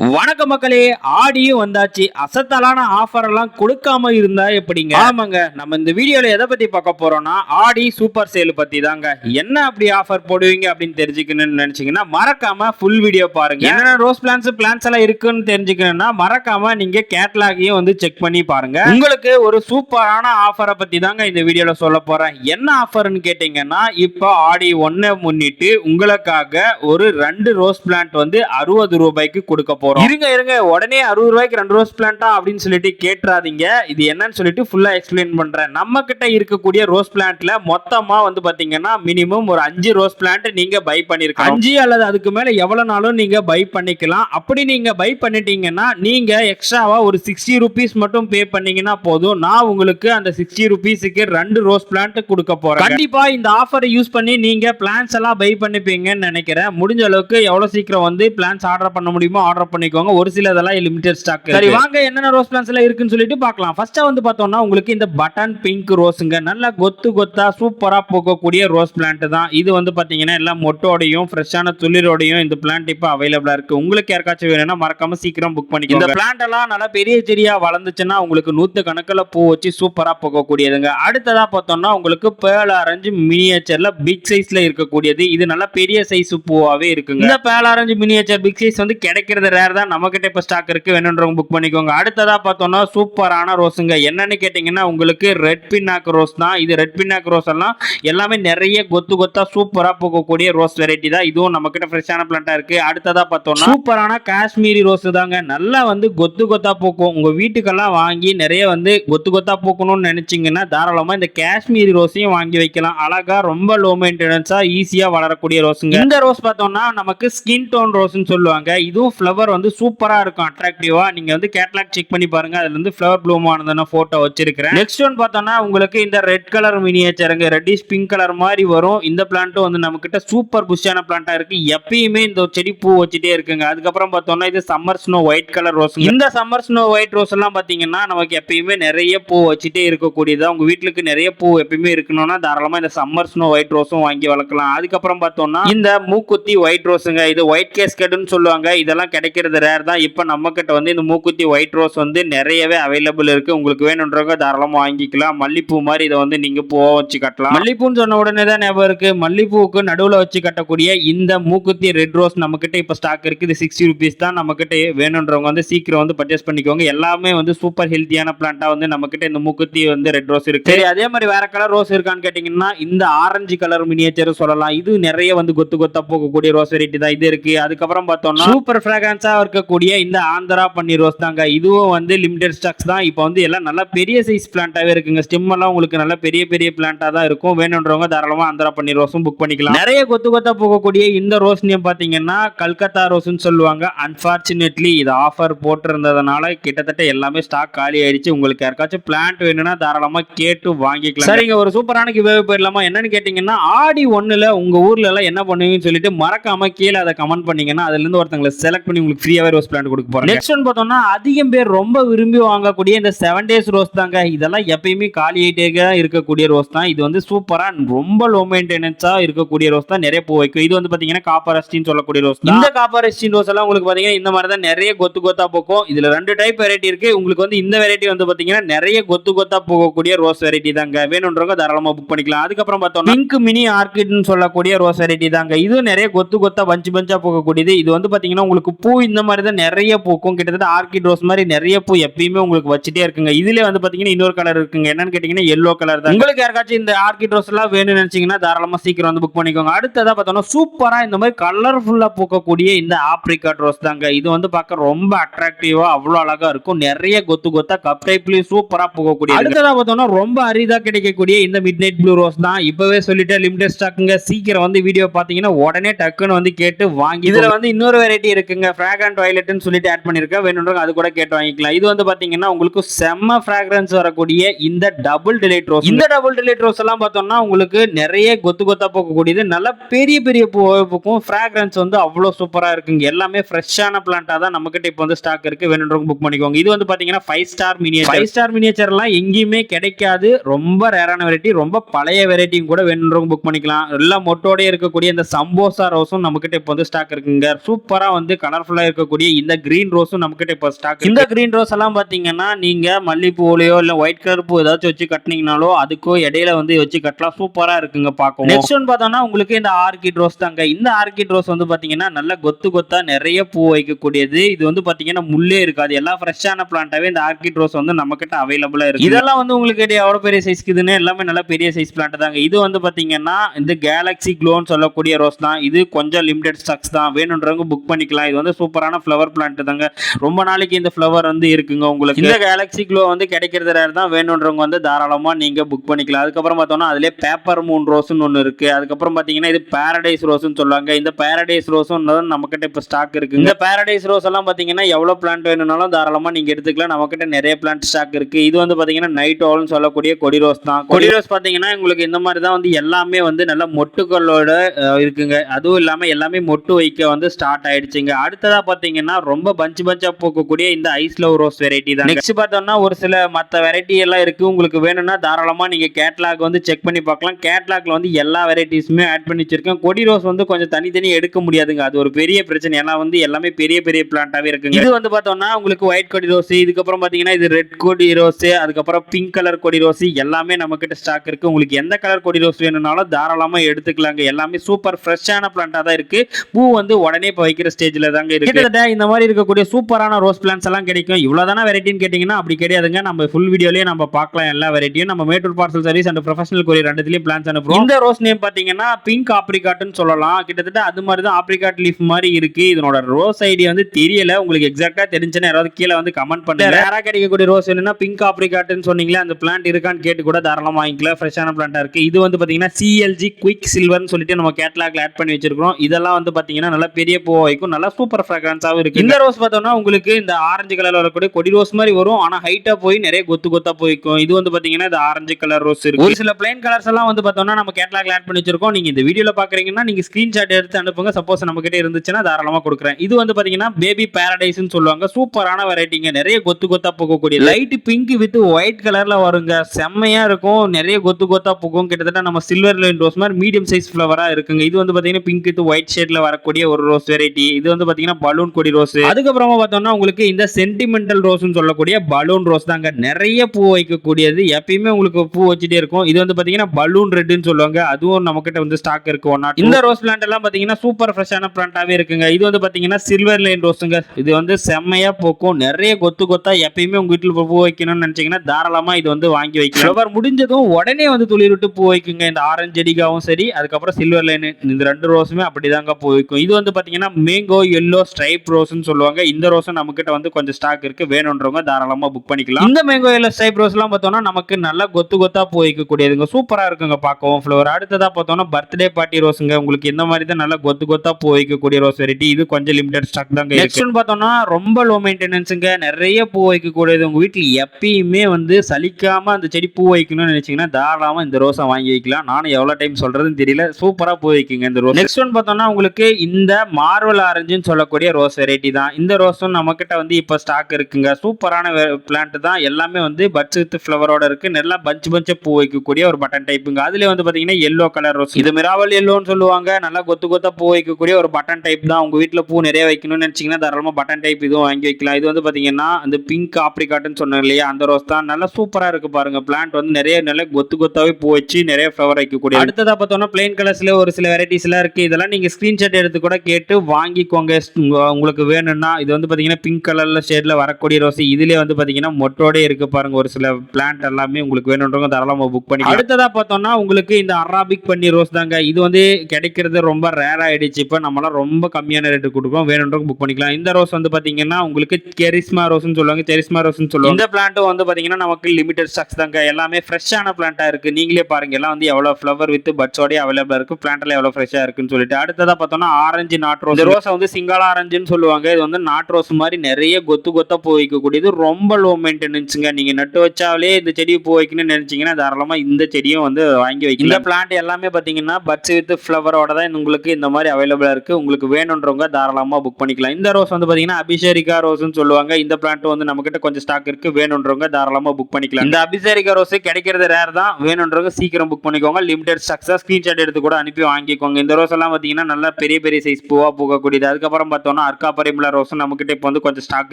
வணக்க மக்களே ஆடியும் வந்தாச்சு. அசத்தலான ஆஃபர் எல்லாம் கொடுக்காம இருந்தா எப்படிங்க? ஆமாங்க. நம்ம இந்த வீடியோல எதை பத்தி பார்க்க போறோம்னா ஆடி சூப்பர் சேல் பத்தி தாங்க என்ன அப்படி ஆஃபர் போடுவீங்க அப்படின்னு தெரிஞ்சுக்கணும்னு நினைச்சீங்கன்னா மறக்காம ஃபுல் வீடியோ பாருங்க. என்னென்ன ரோஸ் பிளான்ஸ் பிளான்ஸ் எல்லாம் இருக்குன்னு தெரிஞ்சுக்கணும்னா மறக்காம நீங்க கேட்லாகையும் வந்து செக் பண்ணி பாருங்க. உங்களுக்கு ஒரு சூப்பரான ஆஃபரை பத்தி தாங்க இந்த வீடியோல சொல்ல போறேன். என்ன ஆஃபர்னு கேட்டீங்கன்னா இப்போ ஆடி ஒன்னை முன்னிட்டு உங்களுக்காக ஒரு ரெண்டு ரோஸ் பிளான்ட் வந்து அறுபது ரூபாய்க்கு கொடுக்க போறோம். இருங்க இருங்க. உடனே அறுபது ரூபாய்க்கு ரெண்டு ரோஸ் பிளான்ட்டா அப்படின்னு சொல்லிட்டு கேட்டுறாதீங்க. இது என்னன்னு சொல்லிட்டு ஃபுல்லா எக்ஸ்பிளைன் பண்றேன். நம்ம கிட்ட இருக்கக்கூடிய ரோஸ் பிளான்ட்ல மொத்தமா வந்து பாத்தீங்கன்னா மினிமம் ஒரு அஞ்சு ரோஸ் பிளான்ட் நீங்க பை பண்ணிருக்கணும். அஞ்சு அல்லது அதுக்கு மேல எவ்வளவு நாளும் நீங்க பை பண்ணிக்கலாம். அப்படி நீங்க பை பண்ணிட்டீங்கன்னா நீங்க எக்ஸ்ட்ராவா ஒரு சிக்ஸ்டி ருபீஸ் மட்டும் பே பண்ணீங்கன்னா போதும். நான் உங்களுக்கு அந்த சிக்ஸ்டி ருபீஸுக்கு ரெண்டு ரோஸ் பிளான்ட் கொடுக்க போறேன் கண்டிப்பா இந்த ஆஃபரை யூஸ் பண்ணி நீங்க பிளான்ஸ் எல்லாம் பை பண்ணிப்பீங்கன்னு நினைக்கிறேன். முடிஞ்ச அளவுக்கு எவ்வளவு சீக்கிரம் வந்து பிளான்ஸ் ஆர்டர் பண்ண முடியுமோ ஆர்டர் பண்ணிக்கோங்க. ஒரு சில இதெல்லாம் லிமிடெட் ஸ்டாக் சரி வாங்க என்னென்ன ரோஸ் பிளான்ஸ் எல்லாம் இருக்குன்னு சொல்லிட்டு பார்க்கலாம். ஃபர்ஸ்டா வந்து பார்த்தோம்னா உங்களுக்கு இந்த பட்டன் பிங்க் ரோஸுங்க நல்லா கொத்து கொத்தா சூப்பரா போகக்கூடிய ரோஸ் பிளான்ட் தான். இது வந்து பாத்தீங்கன்னா எல்லாம் மொட்டோடையும் ஃப்ரெஷ்ஷான துளிரோடையும் இந்த பிளான்ட் இப்போ அவைலபிளா இருக்கு. உங்களுக்கு யாருக்காச்சும் வேணும்னா மறக்காம சீக்கிரம் புக் பண்ணிக்கோங்க. இந்த பிளான்ட் எல்லாம் நல்லா பெரிய செடியா வளர்ந்துச்சுன்னா உங்களுக்கு நூத்து கணக்குல பூ வச்சு சூப்பரா போகக்கூடியதுங்க அடுத்ததா பார்த்தோம்னா உங்களுக்கு பேல் ஆரஞ்சு மினியேச்சர்ல பிக் சைஸ்ல இருக்கக்கூடியது. இது நல்லா பெரிய சைஸ் பூவாவே இருக்குங்க. இந்த pale orange miniature big size வந்து கிடைக்கிறது ரேர் தான். நம்மக்கிட்ட இப்போ ஸ்டாக் இருக்குது வேணுன்றவங்க புக் பண்ணிக்கோங்க. அடுத்ததாக பார்த்தோம்னா சூப்பரான ரோஸுங்க என்னன்னு கேட்டிங்கன்னா உங்களுக்கு ரெட் பின்னாக் ரோஸ் தான். இது ரெட் பின்னாக் ரோஸ் எல்லாம் எல்லாமே நிறைய கொத்து கொத்தாக சூப்பராக போகக்கூடிய ரோஸ் வெரைட்டி தான். இதுவும் நம்மக்கிட்ட ஃப்ரெஷ்ஷான பிளான்ட்டா இருக்குது அடுத்ததாக பார்த்தோம்னா சூப்பரான காஷ்மீரி ரோஸ் தாங்க. நல்லா வந்து கொத்து கொத்தாக பூக்கும். உங்கள் வீட்டுக்கெல்லாம் வாங்கி நிறைய வந்து கொத்து கொத்தாக பூக்கணும்னு நினச்சிங்கன்னா தாராளமாக இந்த காஷ்மீரி ரோஸையும் வாங்கி வைக்கலாம். அழகாக ரொம்ப லோ மெயின்டெனன்ஸாக ஈஸியாக வளரக்கூடிய ரோஸுங்க இந்த ரோஸ் பார்த்தோம்னா நமக்கு ஸ்கின் டோன் ரோஸ்னு சொல்லுவாங்க. இதுவும் ஃப்ளவர் வந்து சூப்பராக இருக்கும் அட்ராக்டிவா நீங்க வந்து கேட்லாக் செக் பண்ணி பாருங்க. அதுல இருந்து ஃப்ளவர் ப்ளூம் ஆனதுன்னு போட்டோ வச்சிருக்கிறேன். நெக்ஸ்ட் ஒன் பார்த்தோம்னா உங்களுக்கு இந்த ரெட் கலர் மினியேச்சருங்க ரெட்டிஷ் பிங்க் கலர் மாதிரி வரும். இந்த பிளான்ட்டும் வந்து நம்ம கிட்ட சூப்பர் புஷ்ஷான பிளான்ட்டா இருக்கு. எப்பயுமே இந்த செடி பூ வச்சுட்டே இருக்குங்க. அதுக்கப்புறம் பார்த்தோம்னா இது summer snow white colour rose இந்த சம்மர் ஸ்னோ ஒயிட் ரோஸ் எல்லாம் பாத்தீங்கன்னா நமக்கு எப்பயுமே நிறைய பூ வச்சுட்டே இருக்கக்கூடியது. உங்க வீட்டுக்கு நிறைய பூ எப்பயுமே இருக்கணும்னா தாராளமா இந்த சம்மர் ஸ்னோ ஒயிட் ரோஸும் வாங்கி வளர்க்கலாம். அதுக்கப்புறம் பார்த்தோம்னா இந்த மூக்குத்தி ஒயிட் ரோஸுங்க இது ஒயிட் கேஸ்கெட்னு சொல்லுவாங்க. இதெல்லாம் கிடைக்கிறது ரேர் தான். இப்போ நம்மக்கிட்ட வந்து இந்த மூக்குத்தி ஒயிட் ரோஸ் வந்து நிறையவே அவைலபிள் இருக்குது உங்களுக்கு வேணுன்றவங்க தாராளமாக வாங்கிக்கலாம். மல்லிப்பூ மாதிரி இதை வந்து நீங்கள் பூவை வச்சு கட்டலாம். மல்லிப்பூன்னு சொன்ன உடனே தான் ஞாபகம் இருக்குது மல்லிப்பூவுக்கு நடுவில் வச்சு கட்டக்கூடிய இந்த மூக்குத்தி ரெட் ரோஸ் நம்மக்கிட்ட இப்போ ஸ்டாக் இருக்குது சிக்ஸ்டி ருபீஸ் தான். நம்மக்கிட்ட வேணுன்றவங்க வந்து சீக்கிரம் வந்து பர்ச்சேஸ் பண்ணிக்கோங்க. எல்லாமே வந்து சூப்பர் ஹெல்த்தியான பிளான்ட்டாக வந்து நம்மக்கிட்ட இந்த மூக்குத்தி வந்து ரெட் ரோஸ் இருக்குது சரி அதே மாதிரி வேறு கலர் ரோஸ் இருக்கான்னு கேட்டிங்கன்னா இந்த ஆரஞ்சு கலர் மினியேச்சர் சொல்லலாம். இது நிறைய வந்து கொத்து கொத்தா போகக்கூடிய ரோஸ் வெரைட்டி தான். இது இருக்குது அதுக்கப்புறம் பார்த்தோம்னா சூப்பர் ஃபிராக்ரன்ஸா இருக்கக்கூடிய இந்த ஆந்திரா பன்னீர் ரோஸ் தாங்க. இதுவும் வந்து லிமிடெட் ஸ்டாக்ஸ் தான். இப்போ வந்து எல்லாம் நல்லா பெரிய சைஸ் பிளான்ட்டாகவே இருக்குங்க. ஸ்டிம்மெல்லாம் உங்களுக்கு நல்ல பெரிய பெரிய பிளான்ட்டாக தான் இருக்கும். வேணுன்றவங்க தாராளமாக ஆந்திரா பன்னீர் ரோஸும் புக் பண்ணிக்கலாம். நிறைய கொத்து கொத்தா போகக்கூடிய இந்த ரோஸ் நேம் பார்த்தீங்கன்னா கல்கத்தா ரோஸ்னு சொல்லுவாங்க. அன்ஃபார்ச்சுனேட்லி இது ஆஃபர் போட்டிருந்ததுனால கிட்டத்தட்ட எல்லாமே ஸ்டாக் காலி ஆயிடுச்சு. உங்களுக்கு யாருக்காச்சும் பிளான்ட் வேணும்னா தாராளமாக கேட்டு வாங்கிக்கலாம் சரிங்க ஒரு சூப்பரான கிவே போயிடலாமா? என்னன்னு கேட்டிங்கன்னா ஆடி ஒன்றில் உங்கள் ஊரில் எல்லாம் என்ன பண்ணுவீங்கன்னு சொல்லிட்டு மறக்காமல் கீழே அதை கமெண்ட் பண்ணிங்கன்னா அதுலேருந்து ஒருத்தங்களை செலக்ட் பண்ணி உங்களுக்கு ஃப்ரீயாவே ரோஸ் பிளான்ட் கொடுக்க போறேன் நெக்ஸ்ட் ஒன் பார்த்தோம்னா அதிகம் பேர் ரொம்ப விரும்பி வாங்கக்கூடிய இந்த செவன் டேஸ் ரோஸ் தாங்க. இதெல்லாம் எப்பயுமே காலி தான் இருக்கக்கூடிய ரோஸ் தான். இது வந்து சூப்பரா ரொம்ப லோ மெயின்டெனன்ஸா இருக்கக்கூடிய ரோஸ் தான். நிறைய பூ வைக்கும். இது வந்து பாத்தீங்கன்னா காப்பர் அஸ்டின்னு சொல்லக்கூடிய ரோஸ் இந்த காப்பர் அஸ்டின் ரோஸ் எல்லாம் உங்களுக்கு பாத்தீங்கன்னா இந்த மாதிரி தான் நிறைய கொத்து கொத்தா போக்கும். இதுல ரெண்டு டைப் வெரைட்டி இருக்கு. உங்களுக்கு வந்து இந்த வெரைட்டி வந்து பாத்தீங்கன்னா நிறைய கொத்து கொத்தா போகக்கூடிய ரோஸ் வெரைட்டி தாங்க. வேணுன்றவங்க தாராளமா புக் பண்ணிக்கலாம். அதுக்கப்புறம் பார்த்தோம் பிங்க் மினி ஆர்கிட்னு சொல்லக்கூடிய ரோஸ் வெரைட்டி தாங்க. இது நிறைய கொத்து கொத்தா பஞ்சு பஞ்சா போகக்கூடியது இது வந்து பாத்தீங்கன்னா உங்களுக்கு பூ இந்த மாதிரி தான் நிறைய பூக்கும். கிட்டத்தட்ட ஆர்கிட் ரோஸ் மாதிரி நிறைய பூ எப்பயுமே உங்களுக்கு வச்சுட்டே இருக்குங்க. இதுல வந்து பாத்தீங்கன்னா இன்னொரு கலர் இருக்குங்க. என்னன்னு கேட்டீங்கன்னா எல்லோ கலர் தான். உங்களுக்கு யாருக்காச்சும் இந்த ஆர்கிட் ரோஸ் எல்லாம் வேணும்னு நினைச்சீங்கன்னா தாராளமா சீக்கிரம் வந்து புக் பண்ணிக்கோங்க. அடுத்ததா பார்த்தோம்னா சூப்பரா இந்த மாதிரி கலர்ஃபுல்லா பூக்கக்கூடிய இந்த ஆப்ரிகாட் ரோஸ் தாங்க. இது வந்து பார்க்க ரொம்ப அட்ராக்டிவா அவ்வளவு அழகா இருக்கும். நிறைய கொத்து கொத்தா கப் டைப்லயும் சூப்பரா போகக்கூடிய அடுத்ததா பார்த்தோம்னா ரொம்ப அரிதா கிடைக்கக்கூடிய இந்த மிட் நைட் ப்ளூ ரோஸ் தான். இப்பவே சொல்லிட்டு லிமிடெட் ஸ்டாக்குங்க சீக்கிரம் வந்து வீடியோ பாத்தீங்கன்னா உடனே டக்குன்னு வந்து கேட்டு வாங்கி இதுல வந்து இன்னொரு வெரைட்டி இருக்குங்க. அண்ட் வயலட்னு சொல்லிட்டு ஆட் பண்ணியிருக்கேன் வேணுன்றவங்க அது கூட கேட்டு வாங்கிக்கலாம். இது வந்து பார்த்தீங்கன்னா உங்களுக்கு செம்ம ஃப்ராக்ரன்ஸ் வரக்கூடிய இந்த டபுள் டிலைட் ரோஸ் இந்த டபுள் டிலைட் ரோஸ் எல்லாம் பார்த்தோம்னா உங்களுக்கு நிறைய கொத்து கொத்தா போகக்கூடியது நல்ல பெரிய பெரிய பூக்கும். ஃப்ராக்ரன்ஸ் வந்து அவ்வளோ சூப்பராக இருக்குங்க. எல்லாமே ஃப்ரெஷ்ஷான பிளான்ட்டாக தான் நம்மக்கிட்ட இப்போ வந்து ஸ்டாக் இருக்கு. வேணுன்றவங்க புக் பண்ணிக்கோங்க. இது வந்து பார்த்தீங்கன்னா five star miniature five star மினியேச்சர்லாம் எங்கேயுமே கிடைக்காது. ரொம்ப ரேரான வெரைட்டி ரொம்ப பழைய வெரைட்டியும் கூட வேணுன்றவங்க புக் பண்ணிக்கலாம். எல்லாம் மொட்டோட இருக்கக்கூடிய இந்த சம்போசா ரோஸும் நம்மக்கிட்ட இப்போ வந்து ஸ்டாக் இருக்குங்க. சூப்பராக வந்து கலர்ஃபுல்லாக இருக்கக்கூடிய இந்த கிரீன் ரோஸும் நம்மகிட்ட இப்போ ஸ்டாக் இந்த கிரீன் ரோஸ் எல்லாம் பாத்தீங்கன்னா நீங்க மல்லிப்பூலையோ இல்ல ஒயிட் கலர் பூ ஏதாச்சும் வச்சு கட்டினீங்கனாலோ அதுக்கோ இடையில வந்து வச்சு கட்டலாம். சூப்பரா இருக்குங்க பார்க்கும் நெக்ஸ்ட் ஒன் பார்த்தோம்னா உங்களுக்கு இந்த ஆர்கிட் ரோஸ் தாங்க. இந்த ஆர்கிட் ரோஸ் வந்து பாத்தீங்கன்னா நல்ல கொத்து கொத்தா நிறைய பூ வைக்கக்கூடியது. இது வந்து பாத்தீங்கன்னா முள்ளே இருக்காது. எல்லா ஃப்ரெஷ்ஷான பிளான்ட்டாவே இந்த ஆர்கிட் ரோஸ் வந்து நம்ம கிட்ட அவைலபிளா இருக்கு. இதெல்லாம் வந்து உங்களுக்கு எவ்வளவு பெரிய சைஸ்க்கு இதுன்னு எல்லாமே நல்ல பெரிய சைஸ் பிளான்ட் தாங்க. இது வந்து பாத்தீங்கன்னா இந்த கேலக்ஸி க்ளோன்னு சொல்லக்கூடிய ரோஸ் தான். இது கொஞ்சம் லிமிடெட் ஸ்டாக்ஸ் தான். வேணுன்றவங்க புக் பண்ணிக்கலாம். இது வந்து சூப்பரான ஃப்ளவர் பிளான்ட் தாங்க. ரொம்ப நாளைக்கு இந்த ஃப்ளவர் வந்து இருக்குங்க உங்களுக்கு. இந்த கேலக்ஸி க்ளோ வந்து கிடைக்கிறது ரேர் தான். வேணுன்றவங்க வந்து தாராளமா நீங்க புக் பண்ணிக்கலாம். அதுக்கப்புறம் பார்த்தோம்னா அதுலேயே பேப்பர் மூன் ரோஸ்னு ஒன்று இருக்கு. அதுக்கப்புறம் பார்த்தீங்கன்னா இது பாரடைஸ் ரோஸ்னு சொல்லுவாங்க. இந்த பாரடைஸ் ரோஸும் நம்மக்கிட்ட இப்போ ஸ்டாக் இருக்கு இந்த பாரடைஸ் ரோஸ் எல்லாம் பார்த்தீங்கன்னா எவ்வளோ பிளான்ட் வேணும்னாலும் தாராளமாக நீங்க எடுத்துக்கலாம். நம்மக்கிட்ட நிறைய பிளான்ட் ஸ்டாக் இருக்கு. இது வந்து பார்த்தீங்கன்னா நைட் ஓல்னு சொல்லக்கூடிய கொடி ரோஸ் தான். கொடி ரோஸ் பார்த்தீங்கன்னா உங்களுக்கு இந்த மாதிரி தான் வந்து எல்லாமே வந்து நல்ல மொட்டுக்களோட அஹ், இருக்குங்க. அதுவும் இல்லாமல் எல்லாமே மொட்டு வைக்க வந்து ஸ்டார்ட் ஆயிடுச்சுங்க. அடுத்ததா பார்த்தீங்கன்னா ரொம்ப பஞ்சு பஞ்சா போக்கக்கூடிய இந்த ஐஸ் லவ் ரோஸ் வெரைட்டி தான் நெக்ஸ்ட் பார்த்தோம்னா ஒரு சில மற்ற வெரைட்டி எல்லாம் இருக்கு. உங்களுக்கு வேணும்னா தாராளமாக நீங்க கேட்லாக் வந்து செக் பண்ணி பார்க்கலாம். கேட்லாக்ல வந்து எல்லா வெரைட்டிஸுமே ஆட் பண்ணி வச்சிருக்கேன். கொடி ரோஸ் வந்து கொஞ்சம் தனித்தனி எடுக்க முடியாதுங்க. அது ஒரு பெரிய பிரச்சனை. ஏன்னா வந்து எல்லாமே பெரிய பெரிய பிளான்ட்டாகவே இருக்குங்க. இது வந்து பார்த்தோம்னா உங்களுக்கு ஒயிட் கொடி ரோஸ் இதுக்கப்புறம் பார்த்தீங்கன்னா இது ரெட் கொடி ரோஸ் அதுக்கப்புறம் பிங்க் கலர் கொடி ரோஸ் எல்லாமே நம்ம கிட்ட ஸ்டாக் இருக்கு. உங்களுக்கு எந்த கலர் கொடி ரோஸ் வேணும்னாலும் தாராளமாக எடுத்துக்கலாங்க. எல்லாமே சூப்பர் ஃப்ரெஷ்ஷான பிளான்ட்டாக தான் இருக்கு. பூ வந்து உடனே இப்போ வைக்கிற ஸ்டேஜ்ல தாங்க இருக்கு. கிட்டத்தட்ட இந்த மாதிரி இருக்கக்கூடிய சூப்பரான ரோஸ் பிளான்ஸ் எல்லாம் கிடைக்கும். இவ்வளவுதான வெரைட்டின்னு கேட்டிங்கன்னா அப்படி கிடையாதுங்க. நம்ம ஃபுல் வீடியோலயே நம்ம பார்க்கலாம் எல்லா வெரைட்டியும் நம்ம Mettur parcel service and professional courier ரெண்டுத்துலயும் plants அனுப்புறோம். இந்த ரோஸ் நேம் பாத்தீங்கன்னா பிங்க் ஆப்ரிகாட்னு சொல்லலாம். கிட்டத்தட்ட அது மாதிரி தான் ஆப்ரிகாட் லீஃப் மாதிரி இருக்கு. இதனோட ரோஸ் ஐடி வந்து தெரியல. உங்களுக்கு எக்ஸாக்ட்டா தெரிஞ்சுன்னா யாராவது கீழே வந்து கமெண்ட் பண்ணுங்க. ரேரா கிடைக்கக்கூடிய ரோஸ் என்னன்னா பிங்க் ஆப்ரிகாட்னு சொன்னீங்களே அந்த பிளான்ட் இருக்கான்னு கேட்டு கூட தாராளமா வாங்கிக்கலாம். ஃப்ரெஷ்ஷான பிளான்ட்டா இருக்கு. இது வந்து பாத்தீங்கன்னா சிஎல்ஜி குயிக் சில்வர்னு சொல்லிட்டு நம்ம கேட்லாக்ல ஆட் பண்ணி வச்சிருக்கோம் இதெல்லாம் வந்து பாத்தீங்கன்னா நல்லா பெரிய பூ வைக்கும். நல்லா சூப்பர் ஃப்ராக்ரன்ஸாவும் இருக்கு இந்த ரோஸ் பார்த்தோம்னா உங்களுக்கு இந்த ஆரஞ்சு கலர்ல வரக்கூடிய கொடி ரோஸ் மாதிரி வரும். ஆனா ஹைட்டா போய் நிறைய கொத்து கொத்தா போய்க்கும். இது வந்து பாத்தீங்கன்னா இந்த ஆரஞ்சு கலர் ரோஸ் இருக்கு. ஒரு சில பிளைன் கலர்ஸ் எல்லாம் வந்து பார்த்தோம்னா நம்ம கேட்லாக்ல ஆட் பண்ணி வச்சிருக்கோம். நீங்க இந்த வீடியோல பாக்குறீங்கன்னா நீங்க ஸ்கிரீன்ஷாட் எடுத்து அனுப்புங்க. சப்போஸ் நம்ம கிட்ட இருந்துச்சுன்னா தாராளமா கொடுக்குறேன். இது வந்து பாத்தீங்கன்னா பேபி பாரடைஸ்னு சொல்லுவாங்க. சூப்பரான வெரைட்டிங்க நிறைய கொத்து கொத்தா போகக்கூடிய லைட் பிங்க் வித் ஒயிட் கலர்ல வருங்க. செம்மையா இருக்கும். நிறைய கொத்து கொத்தா போகும் கிட்டத்தட்ட நம்ம சில்வர் லைன் ரோஸ் மாதிரி மீடியம் சைஸ் ஃபிளவரா இருக்குங்க. இது வந்து பாத்தீங்கன்னா பிங்க் வித் ஒயிட் ஷேட்ல வரக்கூடிய ஒரு ரோஸ் வெரைட்டி இது வந்து பாத்தீங்கன்னா பலூன் கொடி ரோஸ் அதுக்கப்புறமா பார்த்தோம்னா உங்களுக்கு இந்த சென்டிமெண்டல் ரோஸ்னு சொல்லக்கூடிய பலூன் ரோஸ் தாங்க. நிறைய பூ வைக்கக்கூடியது. எப்பயுமே உங்களுக்கு பூ வச்சுட்டே இருக்கும். இது வந்து பாத்தீங்கன்னா பலூன் ரெட்னு சொல்லுவாங்க. அதுவும் நம்ம கிட்ட வந்து ஸ்டாக் இருக்கு. ஒன் இந்த ரோஸ் பிளான்ட் எல்லாம் பாத்தீங்கன்னா சூப்பர் ஃப்ரெஷ்ஷான பிளான்ட்டாவே இருக்குங்க. இது வந்து பாத்தீங்கன்னா சில்வர் லைன் ரோஸுங்க இது வந்து செம்மையா போக்கும். நிறைய கொத்து கொத்தா எப்பயுமே உங்க வீட்டுல பூ வைக்கணும்னு நினைச்சீங்கன்னா தாராளமா இது வந்து வாங்கி வைக்கலாம். ஃப்ளவர் முடிஞ்சதும் உடனே வந்து துளிர் விட்டு பூ வைக்குங்க. இந்த ஆரஞ்சு செடிகாவும் சரி அதுக்கப்புறம் சில்வர் லைன் இந்த ரெண்டு ரோஸுமே அப்படிதாங்க பூ வைக்கும். இது வந்து பாத்தீங்கன்னா மேங்கோ எல்லோ ஸ்ட்ரைப் ரோஸ்னு சொல்லுவாங்க. இந்த ரோஸும் நம்ம கிட்ட வந்து கொஞ்சம் ஸ்டாக் இருக்கு. வேணுன்றவங்க தாராளமா புக் பண்ணிக்கலாம். இந்த மேங்கோ எல்லோ ஸ்ட்ரைப் ரோஸ் எல்லாம் பார்த்தோம்னா நமக்கு நல்லா கொத்து கொத்தா பூ வைக்கக்கூடியதுங்க சூப்பரா இருக்குங்க பார்க்கவும். ஃப்ளவர் அடுத்ததா பார்த்தோம்னா பர்த்டே பார்ட்டி ரோஸுங்க உங்களுக்கு இந்த மாதிரி தான் நல்லா கொத்து கொத்தா பூ வைக்கக்கூடிய ரோஸ் வெரைட்டி இது கொஞ்சம் லிமிடெட் ஸ்டாக் தாங்க நெக்ஸ்ட் பார்த்தோம்னா ரொம்ப லோ மெயின்டெனன்ஸுங்க நிறைய பூ வைக்கக்கூடியது உங்க வீட்டில் எப்பயுமே வந்து சலிக்காம அந்த செடி பூ வைக்கணும்னு நினைச்சீங்கன்னா தாராளமா இந்த ரோஸை வாங்கி வைக்கலாம். நானும் எவ்வளவு டைம் சொல்றதுன்னு தெரியல. சூப்பரா பூ வைக்குங்க இந்த ரோஸ் நெக்ஸ்ட் ஒன் பார்த்தோம்னா உங்களுக்கு இந்த மார்வல் ஆரஞ்சுன்னு சொல்லக்கூடிய ரோஸ் வெரைட்டி தான். இந்த ரோஸும் நம்ம கிட்ட வந்து இப்போ ஸ்டாக் இருக்குங்க. சூப்பரான பிளான்ட் தான். எல்லாமே வந்து பட்ஸ் வித் ஃப்ளவரோட இருக்கு. நல்லா பஞ்ச் பஞ்ச பூ வைக்கக்கூடிய ஒரு பட்டன் டைப்புங்க அதுல வந்து பாத்தீங்கன்னா எல்லோ கலர் ரோஸ் இது மிராவல் எல்லோன்னு சொல்லுவாங்க. நல்லா கொத்து கொத்தா பூ வைக்கக்கூடிய ஒரு பட்டன் டைப் தான். உங்க வீட்டில் பூ நிறைய வைக்கணும்னு நினைச்சீங்கன்னா தாராளமாக பட்டன் டைப் இதுவும் வாங்கி வைக்கலாம். இது வந்து பாத்தீங்கன்னா அந்த பிங்க் ஆப்ரிகாட்டுன்னு சொன்னேன் இல்லையா? அந்த ரோஸ் தான். நல்லா சூப்பராக இருக்கு பாருங்க. பிளான்ட் வந்து நிறைய நல்ல கொத்து கொத்தாவே பூ வச்சு நிறைய ஃப்ளவர் வைக்கக்கூடிய. அடுத்ததாக பார்த்தோம்னா பிளைன் கலர்ஸில் ஒரு சில வெரைட்டிஸ்லாம் இருக்குது இருக்கு. இதெல்லாம் நீங்க ஸ்க்ரீன்ஷாட் எடுத்து கூட கேட்டு வாங்கிக்கோங்க. உங்க- உங்களுக்கு வேணும்னா இது வந்து பார்த்தீங்கன்னா பிங்க் கலரில் ஷேடில் வரக்கூடிய ரோஸ் இதிலே வந்து பார்த்தீங்கன்னா மொட்டோடே இருக்கு பாருங்க ஒரு சில பிளான்ட் எல்லாமே உங்களுக்கு வேணுன்றவங்க தாராளமாக புக் பண்ணி அடுத்ததாக பார்த்தோம்னா உங்களுக்கு இந்த அராபிக் பண்ணி ரோஸ் தாங்க. இது வந்து கிடைக்கிறது ரொம்ப ரேர் ஆகிடுச்சு இப்போ நம்மளாம் ரொம்ப கம்மியான ரேட்டு கொடுக்குறோம். வேணுன்றவங்க புக் பண்ணிக்கலாம். இந்த ரோஸ் வந்து பார்த்தீங்கன்னா உங்களுக்கு கெரிஸ்மா ரோஸ்னு சொல்லுவாங்க. செரிஸ்மா ரோஸ்னு சொல்லுவாங்க. இந்த பிளான்ட்டும் வந்து பார்த்தீங்கன்னா நமக்கு லிமிடெட் ஸ்டாக்ஸ் தாங்க. எல்லாமே ஃப்ரெஷ்ஷான பிளான்ட்டாக இருக்குது நீங்களே பாருங்க எல்லாம் வந்து எவ்வளோ ஃப்ளவர் வித் பட்ஸோடய அவைலபிளாக இருக்குது பிளான்ட்டில் எவ்வளோ ஃப்ரெஷ்ஷாக இருக்குன்னு சொல்லிட்டு. அடுத்ததாக பார்த்தோம்னா ஆரஞ்சு நாட் ரோஸ் ரோஸை வந்து சிங்கால ஆரஞ்சுன்னு சொல்லுவாங்க. இது வந்து நாட் ரோஸ் மாதிரி நிறைய கொத்து கொத்தாக பூ வைக்கக்கூடியது. ரொம்ப லோ மெயின்டெனன்ஸுங்க நீங்கள் நட்டு வச்சாலே இந்த செடி பூ வைக்கணும்னு நினச்சிங்கன்னா தாராளமாக இந்த செடியும் வந்து வாங்கி வைக்கணும் இந்த பிளான்ட் எல்லாமே பார்த்தீங்கன்னா பட்ஸ் வித் ஃப்ளவரோட தான் உங்களுக்கு இந்த மாதிரி அவைலபிளாக இருக்குது உங்களுக்கு வேணுன்றவங்க தாராளமாக புக் பண்ணிக்கலாம். இந்த ரோஸ் வந்து பார்த்தீங்கன்னா அபிஷேரிகா ரோஸ்னு சொல்லுவாங்க. இந்த பிளான்ட் வந்து நம்மக்கிட்ட கொஞ்சம் ஸ்டாக் இருக்குது வேணுன்றவங்க தாராளமாக புக் பண்ணிக்கலாம். இந்த அபிஷேரிகா ரோஸ் கிடைக்கிறது ரேர் தான். வேணுன்றவங்க சீக்கிரம் புக் பண்ணிக்கோங்க. லிமிடெட் ஸ்டாக்ஸா ஸ்க்ரீன்ஷாட் எடுத்து கூட அனுப்பி வாங்கிக்கோங்க. இந்த ரோஸ் எல்லாம் பார்த்தீங்கன்னா நல்லா பெரிய பெரிய சைஸ் பூவாக பூக்கக்கூடியது. அதுக்கப்புறம் பார்த்தோம்னா பார்த்தோம்னா அர்க்கா பரிமள ரோஸும் நம்மகிட்ட இப்போ வந்து கொஞ்சம் ஸ்டாக்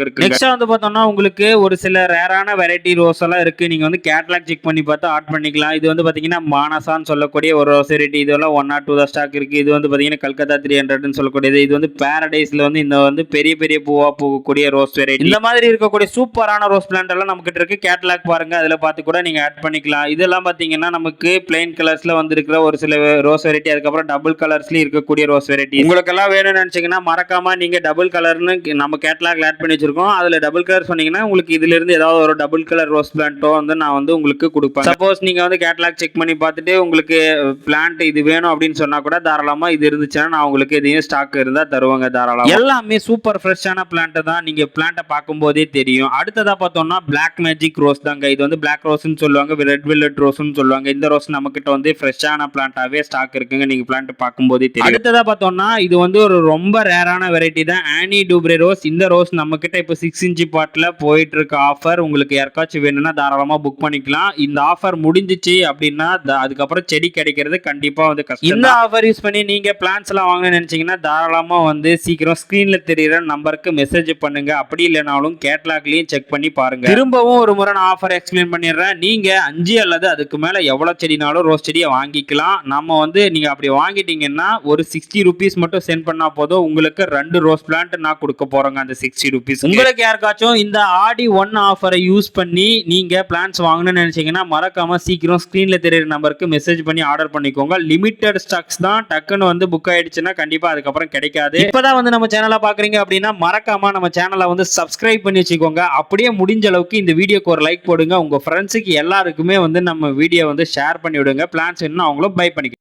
இருக்கு நெக்ஸ்ட் வந்து பார்த்தோம்னா உங்களுக்கு ஒரு சில ரேரான வெரைட்டி ரோஸ் எல்லாம் இருக்கு. நீங்க வந்து கேட்லாக் செக் பண்ணி பார்த்து ஆட் பண்ணிக்கலாம். இது வந்து பாத்தீங்கன்னா மானசான்னு சொல்லக்கூடிய ஒரு ரோஸ் வெரைட்டி இதெல்லாம் ஒன் ஆர் டூ தான் ஸ்டாக் இருக்கு. இது வந்து பாத்தீங்கன்னா கல்கத்தா த்ரீ ஹண்ட்ரட்னு சொல்லக்கூடியது. இது வந்து பாரடைஸ்ல வந்து இந்த வந்து பெரிய பெரிய பூவா போகக்கூடிய ரோஸ் வெரைட்டி இந்த மாதிரி இருக்கக்கூடிய சூப்பரான ரோஸ் பிளான்ட் எல்லாம் நம்ம கிட்ட இருக்கு. கேட்லாக் பாருங்க. அதுல பார்த்து கூட நீங்க ஆட் பண்ணிக்கலாம். இதெல்லாம் பாத்தீங்கன்னா நமக்கு பிளைன் கலர்ஸ்ல வந்து இருக்கிற ஒரு சில ரோஸ் வெரைட்டி அதுக்கப்புறம் டபுள் கலர்ஸ்லயும் இருக்கக்கூடிய ரோஸ் வெரைட்டி உங்களுக்கு எல்லாம் வேணும்னு நினைச்சீங்கன்னா மறக்காம நீங்க டபுள் கலர்னு நம்ம கேட்லாக்ல ஆட் பண்ணி வச்சிருக்கோம். அதில் டபுள் கலர் சொன்னீங்கன்னா உங்களுக்கு இதுல இருந்து ஏதாவது ஒரு டபுள் கலர் ரோஸ் பிளான்ட்டோ வந்து நான் வந்து உங்களுக்கு கொடுப்பேன். சப்போஸ் நீங்கள் வந்து கேட்லாக் செக் பண்ணி பார்த்துட்டு உங்களுக்கு பிளான்ட் இது வேணும் அப்படின்னு சொன்னா கூட தாராளமாக இது இருந்துச்சுன்னா நான் உங்களுக்கு இதையும் ஸ்டாக் இருந்தால் தருவாங்க தாராளமாக எல்லாமே சூப்பர் ஃப்ரெஷ்ஷான பிளான்ட்டு தான். நீங்க பிளான்ட்டை பார்க்கும்போதே தெரியும். அடுத்ததா பார்த்தோம்னா பிளாக் மேஜிக் ரோஸ் தாங்க. இது வந்து பிளாக் ரோஸ்னு சொல்லுவாங்க ரெட் வெல்லட் ரோஸ்னு சொல்லுவாங்க. இந்த ரோஸ் நம்மக்கிட்ட வந்து ஃப்ரெஷ்ஷான பிளான்ட்டாகவே ஸ்டாக் இருக்குங்க. நீங்கள் பிளான்ட் பார்க்கும்போதே தெரியும். அடுத்ததாக பார்த்தோம்னா இது வந்து ஒரு ரொம்ப ரேரான வெரைட்டி தான் ஆனி டூப்ரே ரோஸ் இந்த ரோஸ் நம்மக்கிட்ட இப்போ சிக்ஸ் இன்ச்சு பாட்டில் போயிட்டு இருக்க ஆஃபர் உங்களுக்கு யாருக்காச்சும் வேணும்னா தாராளமாக புக் பண்ணிக்கலாம். இந்த ஆஃபர் முடிஞ்சிச்சு அப்படின்னா த- அதுக்கப்புறம் செடி கிடைக்கிறது கண்டிப்பாக வந்து கஷ்டம் இந்த ஆஃபர் யூஸ் பண்ணி நீங்கள் பிளான்ஸ் எல்லாம் வாங்கணும்னு நினச்சிங்கன்னா தாராளமாக வந்து சீக்கிரம் ஸ்க்ரீனில் தெரிகிற நம்பருக்கு மெசேஜ் பண்ணுங்க. அப்படி இல்லைனாலும் கேட்லாக்லையும் செக் பண்ணி பாருங்க. திரும்பவும் ஒரு முறை நான் ஆஃபர் எக்ஸ்பிளைன் பண்ணிடுறேன். நீங்கள் அஞ்சு அல்லது அதுக்கு மேலே எவ்வளோ செடினாலும் ரோஸ் செடியை வாங்கிக்கலாம். நம்ம வந்து நீங்கள் அப்படி வாங்கிட்டீங்கன்னா ஒரு சிக்ஸ்டி ருபீஸ் மட்டும் சென்ட் பண்ணால் போதும். உங்களுக்கு ரெண்டு ரோஸ் பிளான்ட் நான் கொடுக்க போறேங்க அந்த சிக்ஸ்டி ருபீஸ் உங்களுக்கு யாருக்காச்சும் இந்த ஆடி ஒன் ஆஃபரை யூஸ் பண்ணி நீங்கள் பிளான்ஸ் வாங்கணும்னு நினைச்சீங்கன்னா மறக்காம சீக்கிரம் ஸ்க்ரீனில் தெரியுற நம்பருக்கு மெசேஜ் பண்ணி ஆர்டர் பண்ணிக்கோங்க. லிமிட்டட் ஸ்டாக்ஸ் தான் டக்குன்னு வந்து புக் ஆயிடுச்சுன்னா கண்டிப்பாக அதுக்கப்புறம் கிடைக்காது. இப்பதான் வந்து நம்ம சேனலை பார்க்குறீங்க அப்படின்னா மறக்காம நம்ம சேனலை வந்து சப்ஸ்கிரைப் பண்ணி வச்சுக்கோங்க. அப்படியே முடிஞ்ச அளவுக்கு இந்த வீடியோக்கு ஒரு லைக் போடுங்க. உங்கள் ஃப்ரெண்ட்ஸுக்கு எல்லாருக்குமே வந்து நம்ம வீடியோ வந்து ஷேர் பண்ணி விடுங்க. பிளான்ஸ் என்ன அவங்களும் பை பண்ணிக்க